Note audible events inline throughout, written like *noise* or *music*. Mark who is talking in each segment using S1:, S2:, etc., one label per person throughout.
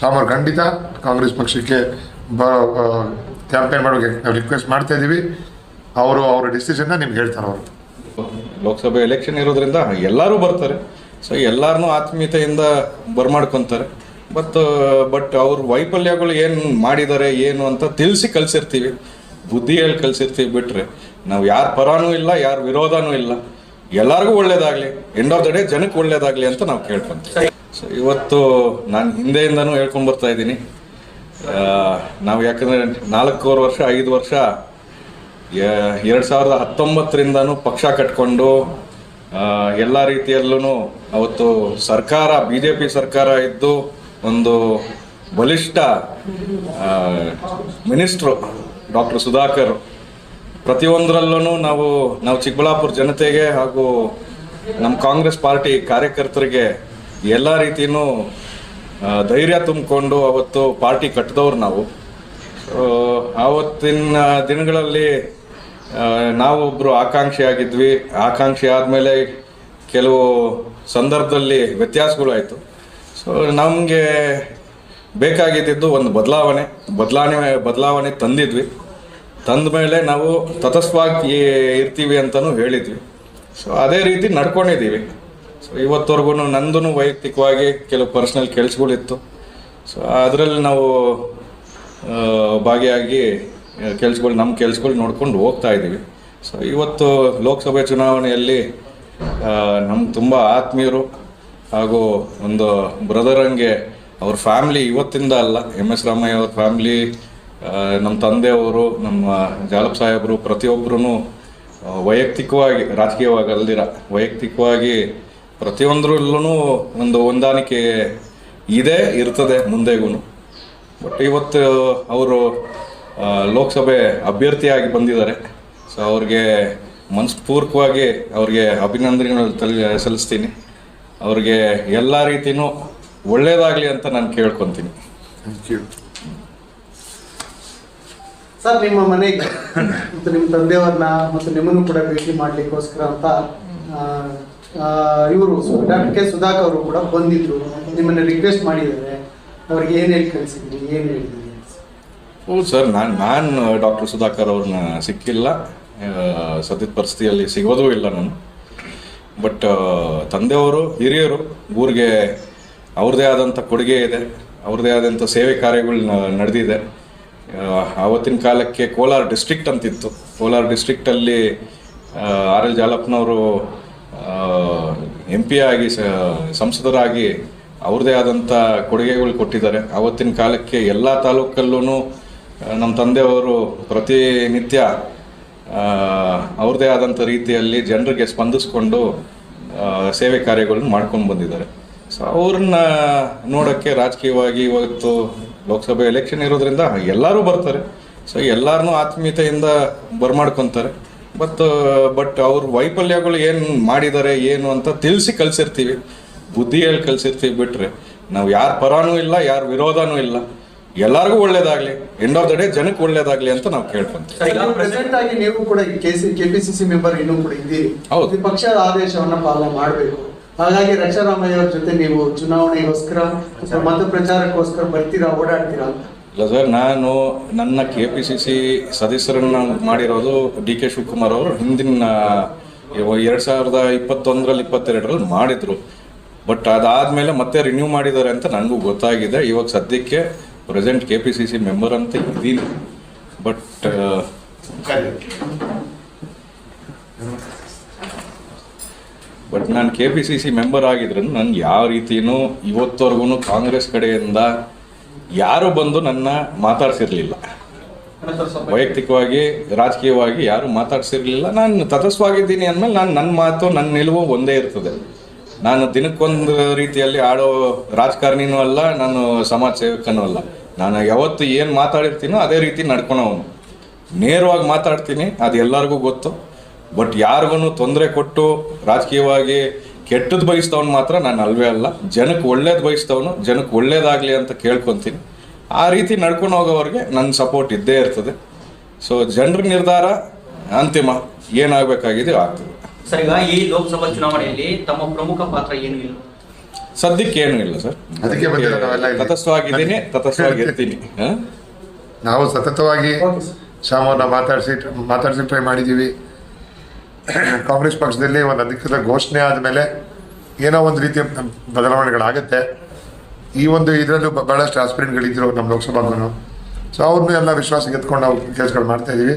S1: ಸಾಮರ್ ಖಂಡಿತ ಕಾಂಗ್ರೆಸ್ ಪಕ್ಷಕ್ಕೆ ಕ್ಯಾಂಪೇನ್ ಮಾಡೋಕೆ ನಾವು ರಿಕ್ವೆಸ್ಟ್ ಮಾಡ್ತಾ ಇದ್ದೀವಿ ಅವರು ಅವರ ಡಿಸಿಷನ್ನ ನಿಮ್ಗೆ ಹೇಳ್ತಾರೆ ಅವರು.
S2: ಲೋಕಸಭೆ ಎಲೆಕ್ಷನ್ ಇರೋದ್ರಿಂದ ಎಲ್ಲರೂ ಬರ್ತಾರೆ. ಸೊ ಎಲ್ಲರನ್ನೂ ಆತ್ಮೀಯತೆಯಿಂದ ಬರ್ಮಾಡ್ಕೊಂತಾರೆ. ಬಟ್ ಬಟ್ ಅವ್ರ ವೈಫಲ್ಯಗಳು ಏನು ಮಾಡಿದ್ದಾರೆ, ಏನು ಅಂತ ತಿಳಿಸಿ ಕಳ್ಸಿರ್ತೀವಿ. ಬುದ್ಧಿ ಹೇಳಿ ಕಲಿಸಿರ್ತೀವಿ ಬಿಟ್ಟರೆ ನಾವು ಯಾರ ಪರಾನೂ ಇಲ್ಲ, ಯಾರ ವಿರೋಧನೂ ಇಲ್ಲ. ಎಲ್ಲರಿಗೂ ಒಳ್ಳೇದಾಗ್ಲಿ ಎಂಡ್ ಆಫ್ ದ ಡೇ ಜನಕ್ಕೆ ಒಳ್ಳೇದಾಗ್ಲಿ ಅಂತ ನಾವು ಕೇಳ್ಕೊಂತೀವಿ. ಸೊ ಇವತ್ತು ನಾನು ಹಿಂದೆಯಿಂದನೂ ಹೇಳ್ಕೊಂಡ್ ಬರ್ತಾ ಇದ್ದೀನಿ. ನಾವು ಯಾಕಂದ್ರೆ ನಾಲ್ಕೂವರೆ ವರ್ಷ, ಐದು ವರ್ಷ ಎರಡು ಸಾವಿರದ ಹತ್ತೊಂಬತ್ತರಿಂದನೂ ಪಕ್ಷ ಕಟ್ಕೊಂಡು ಎಲ್ಲ ರೀತಿಯಲ್ಲೂ ಅವತ್ತು ಸರ್ಕಾರ ಬಿ ಜೆ ಪಿ ಸರ್ಕಾರ ಇದ್ದು ಒಂದು ಬಲಿಷ್ಠ ಮಿನಿಸ್ಟ್ರು. ಡಾಕ್ಟರ್ ಸುಧಾಕರ್ ಪ್ರತಿಯೊಂದರಲ್ಲೂ ನಾವು ನಾವು ಚಿಕ್ಕಬಳ್ಳಾಪುರ ಜನತೆಗೆ ಹಾಗೂ ನಮ್ಮ ಕಾಂಗ್ರೆಸ್ ಪಾರ್ಟಿ ಕಾರ್ಯಕರ್ತರಿಗೆ ಎಲ್ಲ ರೀತಿಯೂ ಧೈರ್ಯ ತುಂಬಿಕೊಂಡು ಅವತ್ತು ಪಾರ್ಟಿ ಕಟ್ಟಿದವ್ರು ನಾವು. ಆವತ್ತಿನ ದಿನಗಳಲ್ಲಿ ನಾವೊಬ್ಬರು ಆಕಾಂಕ್ಷಿ ಆಗಿದ್ವಿ ಆಕಾಂಕ್ಷಿ ಆದಮೇಲೆ ಕೆಲವು ಸಂದರ್ಭದಲ್ಲಿ ವ್ಯತ್ಯಾಸಗಳಾಯಿತು. ಸೊ ನಮಗೆ ಬೇಕಾಗಿದ್ದಿದ್ದು ಒಂದು ಬದಲಾವಣೆ. ಬದಲಾವಣೆ ಬದಲಾವಣೆ ತಂದಿದ್ವಿ. ತಂದ ಮೇಲೆ ನಾವು ತತಸ್ವಾಗಿ ಇರ್ತೀವಿ ಅಂತಲೂ ಹೇಳಿದ್ವಿ. ಸೊ ಅದೇ ರೀತಿ ನಡ್ಕೊಂಡಿದ್ದೀವಿ. ಸೊ ಇವತ್ತವರೆಗೂ ನಂದು ವೈಯಕ್ತಿಕವಾಗಿ ಕೆಲವು ಪರ್ಸ್ನಲ್ ಕೆಲಸಗಳಿತ್ತು. ಸೊ ಅದರಲ್ಲಿ ನಾವು ಭಾಗಿಯಾಗಿ ಕೆಲಸಗಳು, ನಮ್ಮ ಕೆಲಸಗಳು ನೋಡ್ಕೊಂಡು ಹೋಗ್ತಾ ಇದ್ದೀವಿ. ಸೊ ಇವತ್ತು ಲೋಕಸಭೆ ಚುನಾವಣೆಯಲ್ಲಿ ನಮ್ಮ ತುಂಬ ಆತ್ಮೀಯರು ಹಾಗೂ ಒಂದು ಬ್ರದರಂಗೆ ಅವ್ರ ಫ್ಯಾಮ್ಲಿ ಇವತ್ತಿಂದ ಅಲ್ಲ. ಎಂ ಎಸ್ ರಾಮಯ್ಯ ಅವ್ರ ಫ್ಯಾಮ್ಲಿ ನಮ್ಮ ತಂದೆಯವರು, ನಮ್ಮ ಜಾಲಪ್ ಸಾಹೇಬರು ಪ್ರತಿಯೊಬ್ಬರೂ ವೈಯಕ್ತಿಕವಾಗಿ, ರಾಜಕೀಯವಾಗಿ ಅಲ್ದಿರ, ವೈಯಕ್ತಿಕವಾಗಿ ಪ್ರತಿಯೊಂದರಲ್ಲೂ ಒಂದು ಹೊಂದಾಣಿಕೆ ಇದೆ, ಇರ್ತದೆ ಮುಂದೆಗೂ ಬಟ್ ಇವತ್ತು ಅವರು ಲೋಕಸಭೆ ಅಭ್ಯರ್ಥಿಯಾಗಿ ಬಂದಿದ್ದಾರೆ. ಸೊ ಅವ್ರಿಗೆ ಮನಸ್ಪೂರ್ವಕವಾಗಿ ಅವ್ರಿಗೆ ಅಭಿನಂದನೆಗಳು ತಲ್, ಸಲ್ಲಿಸ್ತೀನಿ. ಅವ್ರಿಗೆ ಎಲ್ಲ ರೀತಿನೂ ಒಳ್ಳೇದಾಗಲಿ ಅಂತ ನಾನು ಕೇಳ್ಕೊತೀನಿ.
S1: ಥ್ಯಾಂಕ್ ಯು
S3: ಸರ್ ನಿಮ್ಮ ಮನೆಗೆ ಮತ್ತು ನಿಮ್ಮ ತಂದೆಯವ್ರನ್ನ ಮತ್ತು ನಿಮ್ಮನ್ನು ಕೂಡ ಭೇಟಿ ಮಾಡಲಿಕ್ಕೋಸ್ಕರ ಅಂತ ಇವರು ಡಾಕ್ಟರ್ ಕೆ ಸುಧಾಕರ್ ಅವರು ಕೂಡ ಬಂದಿದ್ರು. ನಿಮ್ಮನ್ನು ರಿಕ್ವೆಸ್ಟ್ ಮಾಡಿದ್ದಾರೆ. ಅವ್ರಿಗೆ ಏನು ಹೇಳಿ ಕಳಿಸಿದ್ರಿ? ಏನು ಹೇಳಿದ್ರಿ
S2: ಹ್ಞೂ ಸರ್ ನಾನು ನಾನು ಡಾಕ್ಟರ್ ಸುಧಾಕರ್ ಅವ್ರನ್ನ ಸಿಕ್ಕಿಲ್ಲ. ಸದ್ಯದ ಪರಿಸ್ಥಿತಿಯಲ್ಲಿ ಸಿಗೋದೂ ಇಲ್ಲ ನಾನು. ಬಟ್ ತಂದೆಯವರು ಹಿರಿಯರು ಊರಿಗೆ ಅವ್ರದ್ದೇ ಆದಂಥ ಕೊಡುಗೆ ಇದೆ ಅವ್ರದ್ದೇ ಆದಂಥ ಸೇವೆ ಕಾರ್ಯಗಳು ನಡೆದಿದೆ. ಆವತ್ತಿನ ಕಾಲಕ್ಕೆ ಕೋಲಾರ ಡಿಸ್ಟ್ರಿಕ್ಟ್ ಅಂತಿತ್ತು. ಕೋಲಾರ ಡಿಸ್ಟ್ರಿಕ್ಟಲ್ಲಿ ಆರ್ ಎಲ್ ಜಾಲಪ್ಪನವರು ಎಂ ಪಿ ಆಗಿ ಸಂಸದರಾಗಿ ಅವ್ರದ್ದೇ ಆದಂಥ ಕೊಡುಗೆಗಳು ಕೊಟ್ಟಿದ್ದಾರೆ. ಆವತ್ತಿನ ಕಾಲಕ್ಕೆ ಎಲ್ಲ ತಾಲೂಕಲ್ಲೂ ನಮ್ಮ ತಂದೆಯವರು ಪ್ರತಿನಿತ್ಯ ಅವ್ರದ್ದೇ ಆದಂಥ ರೀತಿಯಲ್ಲಿ ಜನರಿಗೆ ಸ್ಪಂದಿಸ್ಕೊಂಡು ಸೇವೆ ಕಾರ್ಯಗಳನ್ನು ಮಾಡ್ಕೊಂಡು ಬಂದಿದ್ದಾರೆ. ಸೊ ಅವ್ರನ್ನ ನೋಡೋಕ್ಕೆ ರಾಜಕೀಯವಾಗಿ ಇವತ್ತು ಲೋಕಸಭೆ ಎಲೆಕ್ಷನ್ ಇರೋದ್ರಿಂದ ಎಲ್ಲರೂ ಬರ್ತಾರೆ. ಸೊ ಎಲ್ಲರನ್ನೂ ಆತ್ಮೀಯತೆಯಿಂದ ಬರ್ಮಾಡ್ಕೊತಾರೆ. ಬಟ್ ಬಟ್ ಅವ್ರ ವೈಫಲ್ಯಗಳು ಏನು ಮಾಡಿದ್ದಾರೆ ಏನು ಅಂತ ತಿಳಿಸಿ ಕಲಿಸಿರ್ತೀವಿ ಬುದ್ಧಿ ಹೇಳಿ ಕಲಿಸಿರ್ತೀವಿ ಬಿಟ್ಟರೆ ನಾವು ಯಾರ ಪರಾನೂ ಇಲ್ಲ ಯಾರ ವಿರೋಧನೂ ಇಲ್ಲ. ಎಲ್ಲರಿಗೂ ಒಳ್ಳೇದಾಗ್ಲಿ. ಎಂಡ್ ಆಫ್ ದ ಡೇ ಜನಕ್ಕೆ ಒಳ್ಳೇದಾಗ್ಲಿ ಅಂತ ನಾವು ಕೇಳ್ಕೊಂತೀವಿ.
S3: ಪ್ರೆಸೆಂಟ್ ಆಗಿ ನೀವು ಕೂಡ ಕೆಪಿಸಿಸಿ ಮೆಂಬರ್ ಇನ್ನೂ ಕೂಡ ಇದ್ದೀರಿ.
S2: ಹೌದು.
S3: ಪಕ್ಷದ ಆದೇಶವನ್ನು ಪಾಲನೆ ಮಾಡಬೇಕು. ಹಾಗಾಗಿ ರಕ್ಷಾರಾಮಯ್ಯ ಅವ್ರ ಜೊತೆ ನೀವು ಚುನಾವಣೆಗೋಸ್ಕರ ಮತ ಪ್ರಚಾರಕ್ಕೋಸ್ಕರ ಬರ್ತೀರಾ ಓಡಾಡ್ತೀರಾ? ಅಂತ
S2: ಇಲ್ಲ ಸರ್ ನಾನು ನನ್ನ ಕೆ ಪಿ ಸಿ ಸಿ ಸದಸ್ಯರನ್ನ ಮಾಡಿರೋದು ಡಿ ಕೆ ಶಿವಕುಮಾರ್ ಅವರು ಹಿಂದಿನ ಎರಡು ಸಾವಿರದ ಇಪ್ಪತ್ತೊಂದರಲ್ಲಿ ಇಪ್ಪತ್ತೆರಡರಲ್ಲಿ ಮಾಡಿದ್ರು. ಬಟ್ ಅದಾದಮೇಲೆ ಮತ್ತೆ ರಿನ್ಯೂ ಮಾಡಿದ್ದಾರೆ ಅಂತ ನನಗೂ ಗೊತ್ತಾಗಿದೆ. ಇವಾಗ ಸದ್ಯಕ್ಕೆ present K P C C member ಅಂತ ಇದ್ದೀನಿ. ಬಟ್ ಬಟ್ ನಾನು K P C C member ಆಗಿದ್ರೂ ನಾನು ಯಾವ ರೀತಿಯೂ ಇವತ್ತವರೆಗೂ ಕಾಂಗ್ರೆಸ್ ಕಡೆಯಿಂದ ಯಾರು ಬಂದು ನನ್ನ ಮಾತಾಡ್ಸಿರ್ಲಿಲ್ಲ. ವೈಯಕ್ತಿಕವಾಗಿ, ರಾಜಕೀಯವಾಗಿ ಯಾರು ಮಾತಾಡ್ಸಿರ್ಲಿಲ್ಲ. ನಾನು ತತಸ್ವಾಗಿದ್ದೀನಿ ಅಂದಮೇಲೆ ನಾನು ನನ್ನ ಮಾತು ನನ್ನ ನಿಲುವು ಒಂದೇ ಇರ್ತದೆ. ನಾನು ದಿನಕ್ಕೊಂದು ರೀತಿಯಲ್ಲಿ ಆಡೋ ರಾಜಕಾರಣಿನೂ ಅಲ್ಲ, ನಾನು ಸಮಾಜ ಸೇವಕನೂ ಅಲ್ಲ. ನಾನು ಯಾವತ್ತು ಏನು ಮಾತಾಡಿರ್ತೀನೋ ಅದೇ ರೀತಿ ನಡ್ಕೊಳೋನು ನೇರವಾಗಿ ಮಾತಾಡ್ತೀನಿ, ಅದು ಎಲ್ಲರಿಗೂ ಗೊತ್ತು. ಬಟ್ ಯಾರಿಗೂ ತೊಂದರೆ ಕೊಟ್ಟು ರಾಜಕೀಯವಾಗಿ ಕೆಟ್ಟದ್ದು ಬಯಸ್ತವನು ಮಾತ್ರ ನಾನು ಅಲ್ವೇ ಅಲ್ಲ. ಜನಕ್ಕೆ ಒಳ್ಳೇದು ಬಯಸ್ತವನು ಜನಕ್ಕೆ ಒಳ್ಳೇದಾಗಲಿ ಅಂತ ಕೇಳ್ಕೊತೀನಿ. ಆ ರೀತಿ ನಡ್ಕೊಂಡು ಹೋಗೋವ್ರಿಗೆ ನನ್ನ ಸಪೋರ್ಟ್ ಇದ್ದೇ ಇರ್ತದೆ. ಸೊ ಜನರ ನಿರ್ಧಾರ ಅಂತಿಮ. ಏನಾಗಬೇಕಾಗಿದೆ ಆಗ್ತದೆ.
S4: ಸರ್ ಈಗ ಈ ಲೋಕಸಭಾ ಚುನಾವಣೆಯಲ್ಲಿ ತಮ್ಮ ಪ್ರಮುಖ ಪಾತ್ರ ಏನು ಇಲ್ಲ?
S2: ಸದ್ಯಕ್ಕೆ ಏನು ಇಲ್ಲ ಸರ್.
S1: ಅದಕ್ಕೆ
S2: ತತಸ್ಥವಾಗಿದ್ದೀನಿ ಹ?
S1: ನಾವು ಸತತವಾಗಿ
S3: ಓಕೆ ಸರ್
S1: ಮಾತಾಡ್ಸಿ ಮಾತಾಡಿಸಿ ಮಾತಾಡಿಸಿ ಟ್ರೈ ಮಾಡಿದ್ದೀವಿ. *coughs* ಕಾಂಗ್ರೆಸ್ ಪಕ್ಷದಲ್ಲಿ ಒಂದು ಅಧಿಕೃತ ಘೋಷಣೆ ಆದಮೇಲೆ ಏನೋ ಒಂದು ರೀತಿಯ ಬದಲಾವಣೆಗಳಾಗುತ್ತೆ. ಈ ಒಂದು ಇದರಲ್ಲೂ ಭಾಳಷ್ಟು ಬಹಳಷ್ಟು ಆಸ್ಪಿರೆಂಟ್ಗಳಿದ್ರು ನಮ್ಮ ಲೋಕಸಭಾಗೂ ಸೊ ಅವ್ರನ್ನೂ ಎಲ್ಲ ವಿಶ್ವಾಸಕ್ಕೆ ಎತ್ಕೊಂಡು ನಾವು ಕೆಲಸಗಳು ಮಾಡ್ತಾ ಇದ್ದೀವಿ.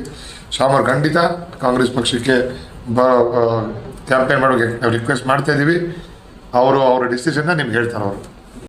S1: ಖಂಡಿತ ಕಾಂಗ್ರೆಸ್ ಪಕ್ಷಕ್ಕೆ ಬ ಕ್ಯಾಂಪೇನ್ ಮಾಡೋಕ್ಕೆ ನಾವು ರಿಕ್ವೆಸ್ಟ್ ಮಾಡ್ತಾ ಇದ್ದೀವಿ. ಅವರು ಅವರ ಡಿಸಿಷನ್ನ ನಿಮ್ಗೆ ಹೇಳ್ತಾರೆ ಅವರು.